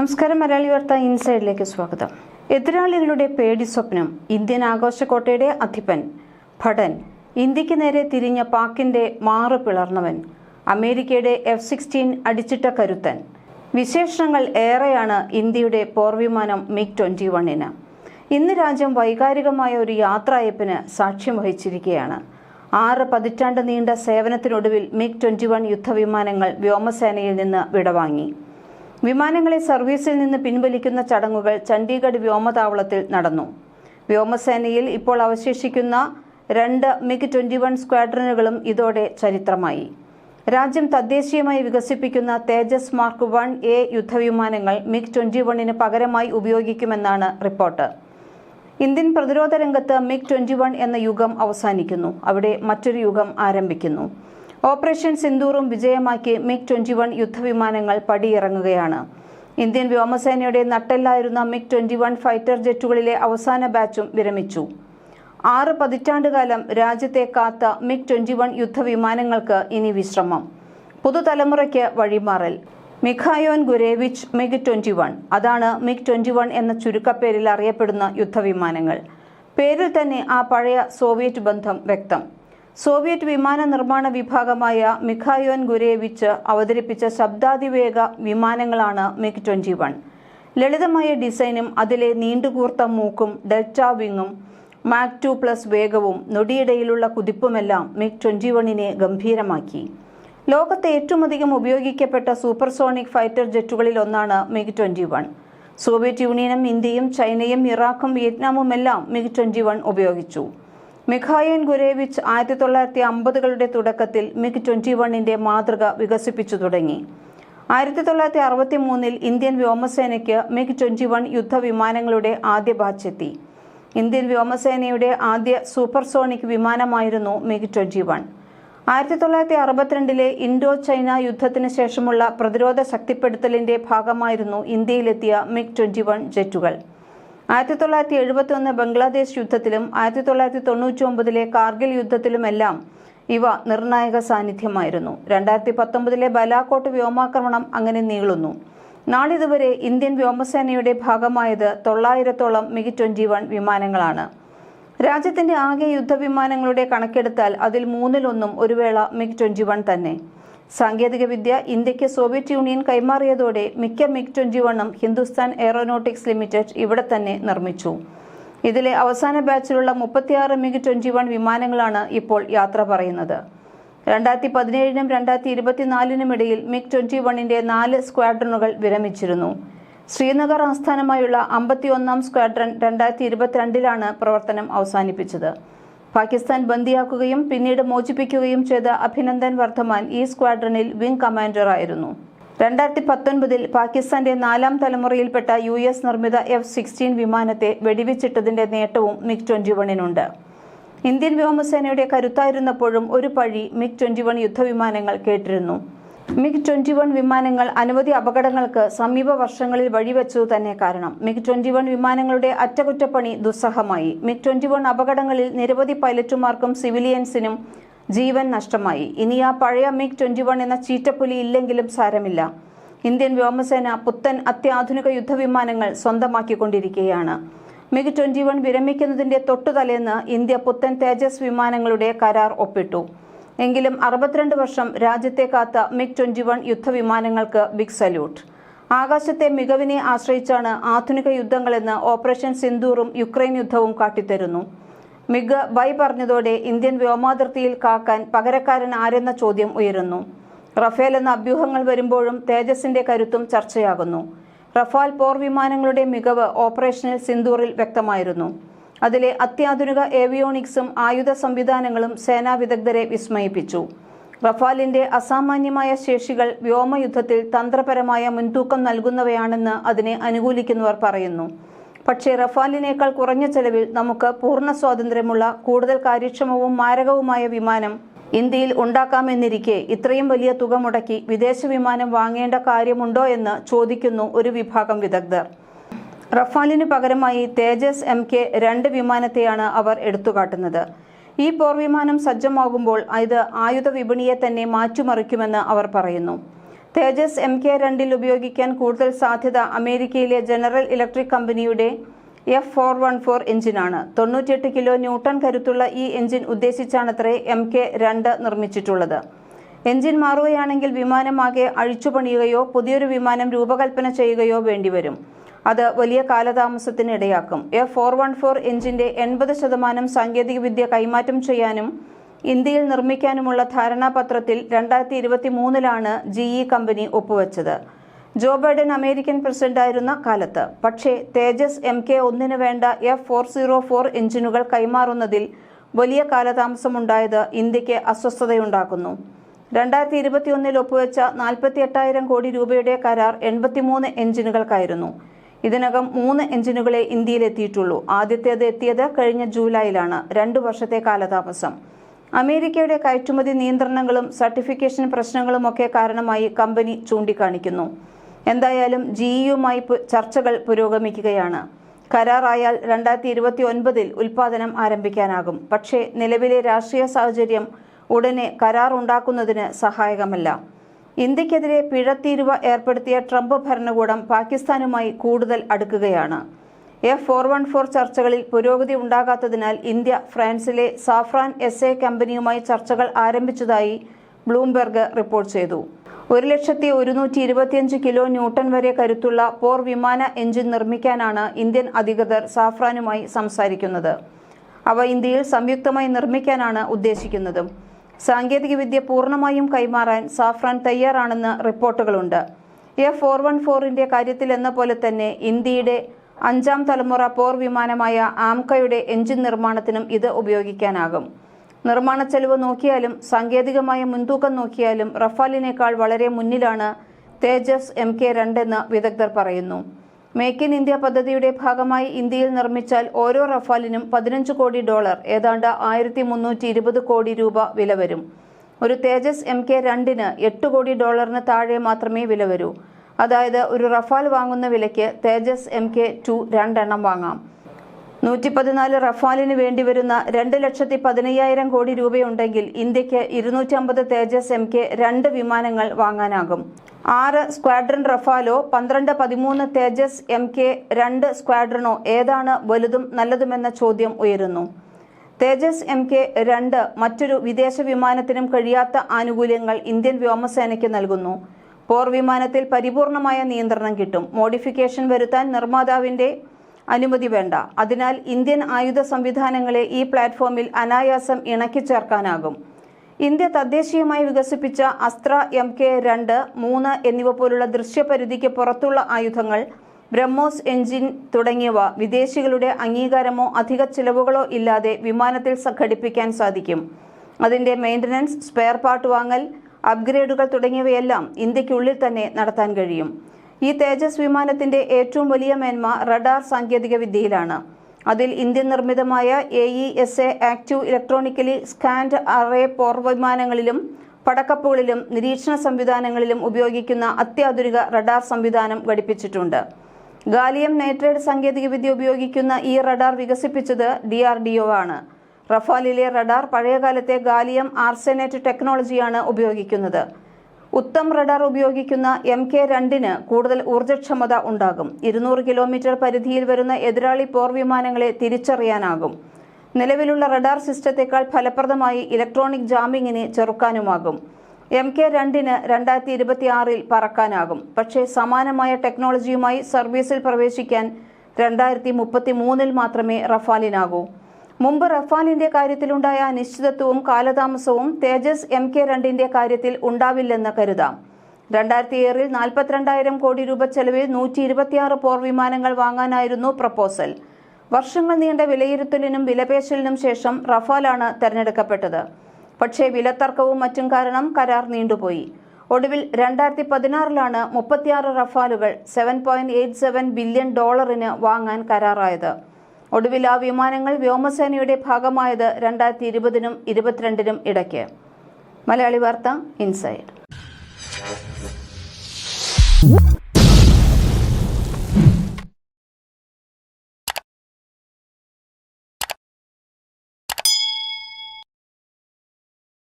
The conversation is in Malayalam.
നമസ്കാരം മലയാളി വാർത്ത ഇൻസൈഡിലേക്ക് സ്വാഗതം. എതിരാളികളുടെ പേടി സ്വപ്നം ഇന്ത്യൻ ആഘോഷക്കോട്ടയുടെ അധിപൻ ഭടൻ ഇന്ത്യയ്ക്ക് നേരെ തിരിഞ്ഞ പാക്കിന്റെ മാറു പിളർന്നവൻ അമേരിക്കയുടെ എഫ് സിക്സ്റ്റീൻ അടിച്ചിട്ട കരുത്തൻ. വിശേഷണങ്ങൾ ഏറെയാണ് ഇന്ത്യയുടെ പോർവിമാനം മിഗ് ട്വന്റി വണ്ണിന്. ഇന്ന് രാജ്യം വൈകാരികമായ ഒരു യാത്രയപ്പിന് സാക്ഷ്യം വഹിച്ചിരിക്കുകയാണ്. ആറ് പതിറ്റാണ്ട് നീണ്ട സേവനത്തിനൊടുവിൽ മിഗ് ട്വന്റി വൺ യുദ്ധവിമാനങ്ങൾ വ്യോമസേനയിൽ നിന്ന് വിടവാങ്ങി. വിമാനങ്ങളെ സർവീസിൽ നിന്ന് പിൻവലിക്കുന്ന ചടങ്ങുകൾ ചണ്ഡീഗഡ് വ്യോമതാവളത്തിൽ നടന്നു. വ്യോമസേനയിൽ ഇപ്പോൾ അവശേഷിക്കുന്ന രണ്ട് മിഗ് ട്വന്റി വൺ സ്ക്വാഡ്രനുകളും ഇതോടെ ചരിത്രമായി. രാജ്യം തദ്ദേശീയമായി വികസിപ്പിക്കുന്ന തേജസ് മാർക്ക് വൺ എ യുദ്ധവിമാനങ്ങൾ മിഗ് ട്വന്റി വണ്ണിന് പകരമായി ഉപയോഗിക്കുമെന്നാണ് റിപ്പോർട്ട്. ഇന്ത്യൻ പ്രതിരോധ രംഗത്ത് മിഗ് ട്വന്റി വൺ എന്ന യുഗം അവസാനിക്കുന്നു. അവിടെ മറ്റൊരു യുഗം ആരംഭിക്കുന്നു. ഓപ്പറേഷൻ സിന്ദൂറും വിജയമാക്കി മിഗ് ട്വന്റി വൺ യുദ്ധവിമാനങ്ങൾ പടിയിറങ്ങുകയാണ്. ഇന്ത്യൻ വ്യോമസേനയുടെ നട്ടെല്ലായിരുന്ന മിഗ് ട്വന്റി വൺ ഫൈറ്റർ ജെറ്റുകളിലെ അവസാന ബാച്ചും വിരമിച്ചു. ആറ് പതിറ്റാണ്ടുകാലം രാജ്യത്തെ കാത്ത മിഗ് ട്വന്റി വൺ യുദ്ധവിമാനങ്ങൾക്ക് ഇനി വിശ്രമം. പുതുതലമുറയ്ക്ക് വഴിമാറൽ. Mikoyan Gurevich MiG twenty one. അതാണ് മിഗ് ട്വന്റി വൺ എന്ന ചുരുക്കപ്പേരിൽ അറിയപ്പെടുന്ന യുദ്ധവിമാനങ്ങൾ. പേരിൽ തന്നെ ആ പഴയ സോവിയറ്റ് ബന്ധം വ്യക്തം. സോവിയറ്റ് വിമാന നിർമ്മാണ വിഭാഗമായ മിഖായോൻ ഗുരേവിച്ച് അവതരിപ്പിച്ച ശബ്ദാതിവേഗ വിമാനങ്ങളാണ് മിഗ് ട്വന്റി വൺ. ലളിതമായ ഡിസൈനും അതിലെ നീണ്ടുകൂർത്ത മൂക്കും ഡെൽറ്റ വിങ്ങും മാക് ടു പ്ലസ് വേഗവും നൊടിയിടയിലുള്ള കുതിപ്പുമെല്ലാം മിഗ് ട്വന്റി വണ്ണിനെ ഗംഭീരമാക്കി. ലോകത്തെ ഏറ്റവും അധികം ഉപയോഗിക്കപ്പെട്ട സൂപ്പർസോണിക് ഫൈറ്റർ ജെറ്റുകളിൽ ഒന്നാണ് മിഗ് ട്വന്റി വൺ. സോവിയറ്റ് യൂണിയനും ഇന്ത്യയും ചൈനയും ഇറാഖും വിയറ്റ്നാമും എല്ലാം മിഗ് ട്വന്റി വൺ ഉപയോഗിച്ചു. മിഖായൻ ഗുരേവിച്ച് ആയിരത്തി തൊള്ളായിരത്തി അമ്പതുകളുടെ തുടക്കത്തിൽ മിഗ് ട്വന്റി വണ്ണിന്റെ മാതൃക വികസിപ്പിച്ചു തുടങ്ങി. ആയിരത്തി തൊള്ളായിരത്തി അറുപത്തി മൂന്നിൽ ഇന്ത്യൻ വ്യോമസേനയ്ക്ക് മിഗ് ട്വന്റി വൺ യുദ്ധവിമാനങ്ങളുടെ ആദ്യ ബാച്ചെത്തി. ഇന്ത്യൻ വ്യോമസേനയുടെ ആദ്യ സൂപ്പർസോണിക് വിമാനമായിരുന്നു മിഗ് ട്വന്റി വൺ. ആയിരത്തി തൊള്ളായിരത്തി അറുപത്തിരണ്ടിലെ ഇൻഡോ ചൈന യുദ്ധത്തിന് ശേഷമുള്ള പ്രതിരോധ ശക്തിപ്പെടുത്തലിന്റെ ഭാഗമായിരുന്നു ഇന്ത്യയിലെത്തിയ മിഗ് ട്വന്റി വൺ ജെറ്റുകൾ. ആയിരത്തി തൊള്ളായിരത്തി എഴുപത്തി ഒന്ന് ബംഗ്ലാദേശ് യുദ്ധത്തിലും ആയിരത്തി തൊള്ളായിരത്തി തൊണ്ണൂറ്റി ഒമ്പതിലെ കാർഗിൽ യുദ്ധത്തിലുമെല്ലാം ഇവ നിർണായക സാന്നിധ്യമായിരുന്നു. രണ്ടായിരത്തി പത്തൊമ്പതിലെ ബലാക്കോട്ട് വ്യോമാക്രമണം അങ്ങനെ നീളുന്നു. നാളിതുവരെ ഇന്ത്യൻ വ്യോമസേനയുടെ ഭാഗമായത് തൊള്ളായിരത്തോളം മിഗ് ട്വന്റി വൺ വിമാനങ്ങളാണ്. രാജ്യത്തിന്റെ ആകെ യുദ്ധവിമാനങ്ങളുടെ കണക്കെടുത്താൽ അതിൽ മൂന്നിലൊന്നും ഒരു വേള മിഗ് ട്വന്റി വൺ തന്നെ. സാങ്കേതികവിദ്യ ഇന്ത്യയ്ക്ക് സോവിയറ്റ് യൂണിയൻ കൈമാറിയതോടെ മിക്ക മിഗ് ട്വന്റി വണ്ണും ഹിന്ദുസ്ഥാൻ എയറോനോട്ടിക്സ് ലിമിറ്റഡ് ഇവിടെ തന്നെ നിർമ്മിച്ചു. ഇതിലെ അവസാന ബാച്ചിലുള്ള മുപ്പത്തിയാറ് മിഗ് ട്വന്റി വൺ വിമാനങ്ങളാണ് ഇപ്പോൾ യാത്ര പറയുന്നത്. രണ്ടായിരത്തി പതിനേഴിനും രണ്ടായിരത്തി ഇരുപത്തിനാലിനും ഇടയിൽ മിഗ് ട്വന്റി വണ്ണിന്റെ നാല് സ്ക്വാഡ്രണുകൾ വിരമിച്ചിരുന്നു. ശ്രീനഗർ ആസ്ഥാനമായുള്ള അമ്പത്തിയൊന്നാം സ്ക്വാഡ്രൺ രണ്ടായിരത്തി ഇരുപത്തിരണ്ടിലാണ് പ്രവർത്തനം അവസാനിപ്പിച്ചത്. പാകിസ്ഥാൻ ബന്ദിയാക്കുകയും പിന്നീട് മോചിപ്പിക്കുകയും ചെയ്ത അഭിനന്ദൻ വർദ്ധമാൻ ഈ സ്ക്വാഡ്രനിൽ വിംഗ് കമാൻഡറായിരുന്നു രണ്ടായിരത്തി പത്തൊൻപതിൽ പാകിസ്ഥാന്റെ നാലാം തലമുറയിൽപ്പെട്ട യു എസ് നിർമ്മിത എഫ് സിക്സ്റ്റീൻ വിമാനത്തെ വെടിവെച്ചിട്ടതിന്റെ നേട്ടവും മിഗ് ട്വന്റി വണ്ണിനുണ്ട് ഇന്ത്യൻ വ്യോമസേനയുടെ കരുത്തായിരുന്നപ്പോഴും ഒരു പഴി മിഗ് ട്വന്റി വൺ യുദ്ധവിമാനങ്ങൾ കേട്ടിരുന്നു. മിഗ് ട്വന്റി വൺ വിമാനങ്ങൾ അനവധി അപകടങ്ങൾക്ക് സമീപ വർഷങ്ങളിൽ വഴിവെച്ചതു തന്നെ കാരണം. മിഗ് ട്വന്റി വൺ വിമാനങ്ങളുടെ അറ്റകുറ്റപ്പണി ദുസ്സഹമായി. മിഗ് ട്വന്റി വൺ അപകടങ്ങളിൽ നിരവധി പൈലറ്റുമാർക്കും സിവിലിയൻസിനും ജീവൻ നഷ്ടമായി. ഇനി ആ പഴയ മിഗ് ട്വന്റി വൺ എന്ന ചീറ്റപ്പുലി ഇല്ലെങ്കിലും സാരമില്ല. ഇന്ത്യൻ വ്യോമസേന പുത്തൻ അത്യാധുനിക യുദ്ധവിമാനങ്ങൾ സ്വന്തമാക്കിക്കൊണ്ടിരിക്കുകയാണ്. മിഗ് ട്വന്റി വൺ വിരമിക്കുന്നതിന്റെ തൊട്ടുതലേന്ന് ഇന്ത്യ പുത്തൻ തേജസ് വിമാനങ്ങളുടെ കരാർ ഒപ്പിട്ടു. എങ്കിലും അറുപത്തിരണ്ട് വർഷം രാജ്യത്തെ കാത്ത മിഗ് ട്വന്റി വൺ യുദ്ധവിമാനങ്ങൾക്ക് ബിഗ് സല്യൂട്ട്. ആകാശത്തെ മികവിനെ ആശ്രയിച്ചാണ് ആധുനിക യുദ്ധങ്ങളെന്ന് ഓപ്പറേഷൻ സിന്ദൂറും യുക്രൈൻ യുദ്ധവും കാട്ടിത്തരുന്നു. മിഗ് ബൈ പറഞ്ഞതോടെ ഇന്ത്യൻ വ്യോമാതിർത്തിയിൽ കാക്കാൻ പകരക്കാരൻ ആരെന്ന ചോദ്യം ഉയരുന്നു. റഫേൽ എന്ന അഭ്യൂഹങ്ങൾ വരുമ്പോഴും തേജസിന്റെ കരുത്തും ചർച്ചയാകുന്നു. റഫാൽ പോർ വിമാനങ്ങളുടെ മികവ് ഓപ്പറേഷനിൽ സിന്ദൂറിൽ വ്യക്തമായിരുന്നു. അതിലെ അത്യാധുനിക ഏവിയോണിക്സും ആയുധ സംവിധാനങ്ങളും സേനാ വിദഗ്ധരെ വിസ്മയിപ്പിച്ചു. റഫാലിന്റെ അസാമാന്യമായ ശേഷികൾ വ്യോമയുദ്ധത്തിൽ തന്ത്രപരമായ മുൻതൂക്കം നൽകുന്നവയാണെന്ന് അതിനെ അനുകൂലിക്കുന്നവർ പറയുന്നു. പക്ഷേ റഫാലിനേക്കാൾ കുറഞ്ഞ ചെലവിൽ നമുക്ക് പൂർണ സ്വാതന്ത്ര്യമുള്ള കൂടുതൽ കാര്യക്ഷമവും മാരകവുമായ വിമാനം ഇന്ത്യയിൽ ഉണ്ടാക്കാമെന്നിരിക്കെ ഇത്രയും വലിയ തുക മുടക്കി വിദേശ വിമാനം വാങ്ങേണ്ട കാര്യമുണ്ടോ എന്ന് ചോദിക്കുന്നു ഒരു വിഭാഗം വിദഗ്ധർ. റഫാലിന് പകരമായി തേജസ് എം കെ രണ്ട് വിമാനത്തെയാണ് അവർ എടുത്തുകാട്ടുന്നത്. ഈ പോർവിമാനം സജ്ജമാകുമ്പോൾ ഇത് ആയുധ വിപണിയെ തന്നെ മാറ്റിമറിക്കുമെന്ന് അവർ പറയുന്നു. തേജസ് എം കെ രണ്ടിൽ ഉപയോഗിക്കാൻ കൂടുതൽ സാധ്യത അമേരിക്കയിലെ ജനറൽ ഇലക്ട്രിക് കമ്പനിയുടെ എഫ് ഫോർ വൺ ഫോർ എഞ്ചിനാണ്. തൊണ്ണൂറ്റിയെട്ട് കിലോ ന്യൂട്ടൺ കരുത്തുള്ള ഈ എഞ്ചിൻ ഉദ്ദേശിച്ചാണത്രേ എം കെ രണ്ട് നിർമ്മിച്ചിട്ടുള്ളത്. എഞ്ചിൻ മാറുകയാണെങ്കിൽ വിമാനമാകെ അഴിച്ചുപണിയുകയോ പുതിയൊരു വിമാനം രൂപകൽപ്പന ചെയ്യുകയോ വേണ്ടിവരും. അത് വലിയ കാലതാമസത്തിന് ഇടയാക്കും. എഫ് ഫോർ വൺ ഫോർ എഞ്ചിന്റെ എൺപത് ശതമാനം സാങ്കേതികവിദ്യ കൈമാറ്റം ചെയ്യാനും ഇന്ത്യയിൽ നിർമ്മിക്കാനുമുള്ള ധാരണാപത്രത്തിൽ രണ്ടായിരത്തി ഇരുപത്തി മൂന്നിലാണ് ജി ഇ കമ്പനി ഒപ്പുവെച്ചത്. ജോ ബൈഡൻ അമേരിക്കൻ പ്രസിഡന്റായിരുന്ന കാലത്ത്. പക്ഷേ തേജസ് എം കെ ഒന്നിന് വേണ്ട എഫ് ഫോർ സീറോ ഫോർ എഞ്ചിനുകൾ കൈമാറുന്നതിൽ വലിയ കാലതാമസമുണ്ടായത് ഇന്ത്യയ്ക്ക് അസ്വസ്ഥതയുണ്ടാക്കുന്നു. രണ്ടായിരത്തി ഇരുപത്തിയൊന്നിൽ ഒപ്പുവെച്ച നാൽപ്പത്തി എട്ടായിരം കോടി രൂപയുടെ കരാർ എൺപത്തിമൂന്ന് എഞ്ചിനുകൾക്കായിരുന്നു ഇതിനകം മൂന്ന് എഞ്ചിനുകളെ ഇന്ത്യയിലെത്തിയിട്ടുള്ളൂ. ആദ്യത്തേത് എത്തിയത് കഴിഞ്ഞ ജൂലൈയിലാണ്. രണ്ടു വർഷത്തെ കാലതാമസം. അമേരിക്കയുടെ കയറ്റുമതി നിയന്ത്രണങ്ങളും സർട്ടിഫിക്കേഷൻ പ്രശ്നങ്ങളുമൊക്കെ കാരണമായി കമ്പനി ചൂണ്ടിക്കാണിക്കുന്നു. എന്തായാലും ജിഇയുമായി ചർച്ചകൾ പുരോഗമിക്കുകയാണ്. കരാറായാൽ രണ്ടായിരത്തി ഇരുപത്തി ഒൻപതിൽ ഉൽപാദനം ആരംഭിക്കാനാകും. പക്ഷേ നിലവിലെ രാഷ്ട്രീയ സാഹചര്യം ഉടനെ കരാർ ഉണ്ടാക്കുന്നതിന് സഹായകമല്ല. ഇന്ത്യക്കെതിരെ പിഴത്തീരുവ ഏർപ്പെടുത്തിയ ട്രംപ് ഭരണകൂടം പാകിസ്ഥാനുമായി കൂടുതൽ അടുക്കുകയാണ്. എഫ് ഫോർ വൺ ഫോർ ചർച്ചകളിൽ പുരോഗതി ഉണ്ടാകാത്തതിനാൽ ഇന്ത്യ ഫ്രാൻസിലെ സാഫ്രാൻ എസ് എ കമ്പനിയുമായി ചർച്ചകൾ ആരംഭിച്ചതായി ബ്ലൂംബെർഗ് റിപ്പോർട്ട് ചെയ്തു. ഒരു ലക്ഷത്തി ഒരുന്നൂറ്റി ഇരുപത്തിയഞ്ച് കിലോ ന്യൂട്ടൺ വരെ കരുത്തുള്ള പോർ വിമാന എഞ്ചിൻ നിർമ്മിക്കാനാണ് ഇന്ത്യൻ അധികൃതർ സാഫ്രാനുമായി സംസാരിക്കുന്നത്. അവ ഇന്ത്യയിൽ സംയുക്തമായി നിർമ്മിക്കാനാണ് ഉദ്ദേശിക്കുന്നത്. സാങ്കേതികവിദ്യ പൂർണമായും കൈമാറാൻ സാഫ്രാൻ തയ്യാറാണെന്ന് റിപ്പോർട്ടുകളുണ്ട്. എഫ് ഫോർ വൺ ഫോറിന്റെ കാര്യത്തിൽ എന്ന പോലെ തന്നെ ഇന്ത്യയുടെ അഞ്ചാം തലമുറ പോർ വിമാനമായ ആംകയുടെ എഞ്ചിൻ നിർമ്മാണത്തിനും ഇത് ഉപയോഗിക്കാനാകും. നിർമ്മാണ ചെലവ് നോക്കിയാലും സാങ്കേതികമായ മുൻതൂക്കം നോക്കിയാലും റഫാലിനേക്കാൾ വളരെ മുന്നിലാണ് തേജസ് എം കെ രണ്ടെന്ന് വിദഗ്ധർ പറയുന്നു. മേക്ക് ഇൻ ഇന്ത്യ പദ്ധതിയുടെ ഭാഗമായി ഇന്ത്യയിൽ നിർമ്മിച്ചാൽ ഓരോ റഫാലിനും പതിനഞ്ച് കോടി ഡോളർ ഏതാണ്ട് ആയിരത്തി മുന്നൂറ്റി ഇരുപത് കോടി രൂപ വില വരും. ഒരു തേജസ് എം കെ രണ്ടിന് എട്ട് കോടി ഡോളറിന് താഴെ മാത്രമേ വില വരൂ. അതായത് ഒരു റഫാൽ വാങ്ങുന്ന വിലയ്ക്ക് തേജസ് എം കെ ടു രണ്ടെണ്ണം വാങ്ങാം. നൂറ്റി പതിനാല് റഫാലിന് വേണ്ടി വരുന്ന രണ്ട് ലക്ഷത്തി പതിനയ്യായിരം കോടി രൂപയുണ്ടെങ്കിൽ ഇന്ത്യയ്ക്ക് ഇരുന്നൂറ്റി അമ്പത് തേജസ് എം കെ രണ്ട് വിമാനങ്ങൾ വാങ്ങാനാകും. ആറ് സ്ക്വാഡ്രൺ റഫാലോ പന്ത്രണ്ട് പതിമൂന്ന് തേജസ് എം കെ രണ്ട് സ്ക്വാഡ്രണോ ഏതാണ് വലുതും നല്ലതുമെന്ന ചോദ്യം ഉയരുന്നു. തേജസ് എം കെ രണ്ട് മറ്റൊരു വിദേശ വിമാനത്തിനും കഴിയാത്ത ആനുകൂല്യങ്ങൾ ഇന്ത്യൻ വ്യോമസേനയ്ക്ക് നൽകുന്നു. പോർ വിമാനത്തിൽ പരിപൂർണമായ നിയന്ത്രണം കിട്ടും. മോഡിഫിക്കേഷൻ വരുത്താൻ നിർമ്മാതാവിന്റെ അനുമതി വേണ്ട. അതിനാൽ ഇന്ത്യൻ ആയുധ സംവിധാനങ്ങളെ ഈ പ്ലാറ്റ്ഫോമിൽ അനായാസം ഇണക്കി ചേർക്കാനാകും. ഇന്ത്യ തദ്ദേശീയമായി വികസിപ്പിച്ച അസ്ത്ര എം കെ രണ്ട് മൂന്ന് എന്നിവ പോലുള്ള ദൃശ്യപരിധിക്ക് പുറത്തുള്ള ആയുധങ്ങൾ ബ്രഹ്മോസ് എഞ്ചിൻ തുടങ്ങിയവ വിദേശികളുടെ അംഗീകാരമോ അധിക ചിലവുകളോ ഇല്ലാതെ വിമാനത്തിൽ സംഘടിപ്പിക്കാൻ സാധിക്കും. അതിന്റെ മെയിന്റനൻസ് സ്പെയർ പാർട്ട് വാങ്ങൽ അപ്ഗ്രേഡുകൾ തുടങ്ങിയവയെല്ലാം ഇന്ത്യക്കുള്ളിൽ തന്നെ നടത്താൻ കഴിയും. ഈ തേജസ് വിമാനത്തിന്റെ ഏറ്റവും വലിയ മേന്മ റഡാർ സാങ്കേതിക വിദ്യയിലാണ്. അതിൽ ഇന്ത്യൻ നിർമ്മിതമായ A E S A active electronically scanned array പോർ വിമാനങ്ങളിലും പടക്കപ്പുകളിലും നിരീക്ഷണ സംവിധാനങ്ങളിലും ഉപയോഗിക്കുന്ന അത്യാധുനിക റഡാർ സംവിധാനം ഘടിപ്പിച്ചിട്ടുണ്ട്. ഗാലിയം നൈട്രേറ്റ് സാങ്കേതികവിദ്യ ഉപയോഗിക്കുന്ന ഈ റഡാർ വികസിപ്പിച്ചത് ഡി ആർ ഡി ഒ ആണ്. റഫാലിലെ റഡാർ പഴയകാലത്തെ ഗാലിയം ആർസെനേറ്റ് ടെക്നോളജിയാണ് ഉപയോഗിക്കുന്നത്. ഉത്തം റഡാർ ഉപയോഗിക്കുന്ന എം കെ രണ്ടിന് കൂടുതൽ ഊർജക്ഷമത ഉണ്ടാകും. ഇരുന്നൂറ് കിലോമീറ്റർ പരിധിയിൽ വരുന്ന എതിരാളി പോർ വിമാനങ്ങളെ തിരിച്ചറിയാനാകും. നിലവിലുള്ള റഡാർ സിസ്റ്റത്തെക്കാൾ ഫലപ്രദമായി ഇലക്ട്രോണിക് ജാമിങ്ങിനെ ചെറുക്കാനുമാകും. എം കെ രണ്ടിന് രണ്ടായിരത്തി ഇരുപത്തി ആറിൽ പറക്കാനാകും. പക്ഷേ സമാനമായ ടെക്നോളജിയുമായി സർവീസിൽ പ്രവേശിക്കാൻ രണ്ടായിരത്തി മുപ്പത്തി മൂന്നിൽ മാത്രമേ റഫാലിനാകൂ. മുമ്പ് റഫാലിന്റെ കാര്യത്തിലുണ്ടായ അനിശ്ചിതത്വവും കാലതാമസവും തേജസ് എം കെ രണ്ടിന്റെ കാര്യത്തിൽ ഉണ്ടാവില്ലെന്ന് കരുതാം. രണ്ടായിരത്തി ഏറിൽ നാൽപ്പത്തിരണ്ടായിരം കോടി രൂപ ചെലവിൽ നൂറ്റി ഇരുപത്തിയാറ് പോർ വിമാനങ്ങൾ വാങ്ങാനായിരുന്നു പ്രപ്പോസൽ. വർഷങ്ങൾ നീണ്ട വിലയിരുത്തലിനും വിലപേശലിനും ശേഷം റഫാലാണ് തെരഞ്ഞെടുക്കപ്പെട്ടത്. പക്ഷേ വിലത്തർക്കവും മറ്റും കാരണം കരാർ നീണ്ടുപോയി. ഒടുവിൽ രണ്ടായിരത്തി പതിനാറിലാണ് മുപ്പത്തിയാറ് റഫാലുകൾ seven point eight seven billion ഡോളറിന് വാങ്ങാൻ കരാറായത്. ഒടുവിൽ ആ വിമാനങ്ങൾ വ്യോമസേനയുടെ ഭാഗമായത് രണ്ടായിരത്തി ഇരുപതിനും ഇരുപത്തിരണ്ടിനും ഇടയ്ക്ക്. മലയാളി വാർത്ത ഇൻസൈഡ്.